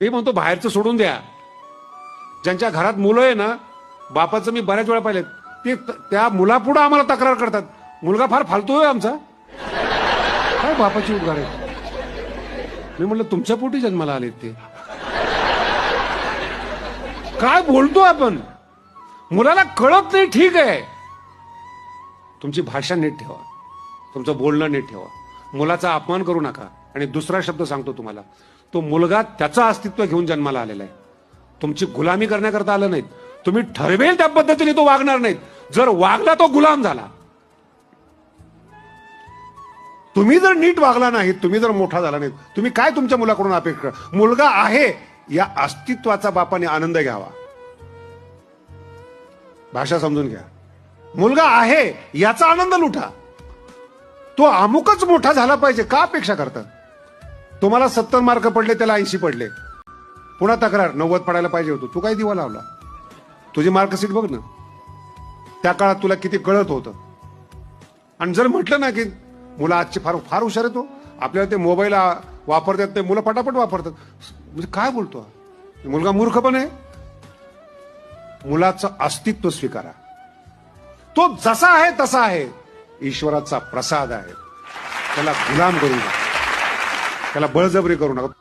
मी म्हणतो बाहेरचं सोडून द्या. ज्यांच्या घरात मुलं आहे ना बापाचं मी बऱ्याच वेळा पाहिलेत. ते त्या मुलापुढं आम्हाला तक्रार करतात. मुलगा फार फालतू आहे आमचा. काय बापाची उद्गार आहे? मी म्हणलं तुमच्या पोटी जन्माला आलेत ते. काय बोलतो आपण? मुलाला कळत नाही ठीक आहे. तुमची भाषा नीट ठेवा. तुमचं बोलणं नीट ठेवा. मुलाचा अपमान करू नका. आणि दुसरा शब्द सांगतो तुम्हाला. तो मुलगा त्याचं अस्तित्व घेऊन जन्माला आलेला आहे. तुमची गुलामी करण्याकरता आलं नाहीत. तुम्ही ठरवेल त्या पद्धतीने तो वागणार नाहीत. जर वागला तो गुलाम झाला. तुम्ही जर नीट वागला नाहीत तुम्ही जर मोठा झाला नाहीत तुम्ही काय तुमच्या मुलाकडून अपेक्षा मुलगा आहे या अस्तित्वाचा बापाने आनंद घ्यावा. भाषा समजून घ्या. मुलगा आहे याचा आनंद लुटा. तो अमुकच मोठा झाला पाहिजे का अपेक्षा करतात? तुम्हाला सत्तर मार्क पडले त्याला ऐंशी पडले. पुन्हा तक्रार नव्वद पडायला पाहिजे होतं. तू काय दिवा लावला? तुझी मार्कशीट बघ ना. त्या काळात तुला किती कळत होतं. आणि जर म्हटलं ना की मुलं आजची फार फार हुशार येतो हो. आपल्याला ते मोबाईल वापरतात ते मुलं पटापट वापरतात. म्हणजे काय बोलतो मुलगा मूर्ख पण आहे. मुलाचं अस्तित्व स्वीकारा. तो जसा आहे तसा आहे. ईश्वराचा प्रसाद आहे. त्याला गुलाम करू नका त्याला बळजबरी करू नका.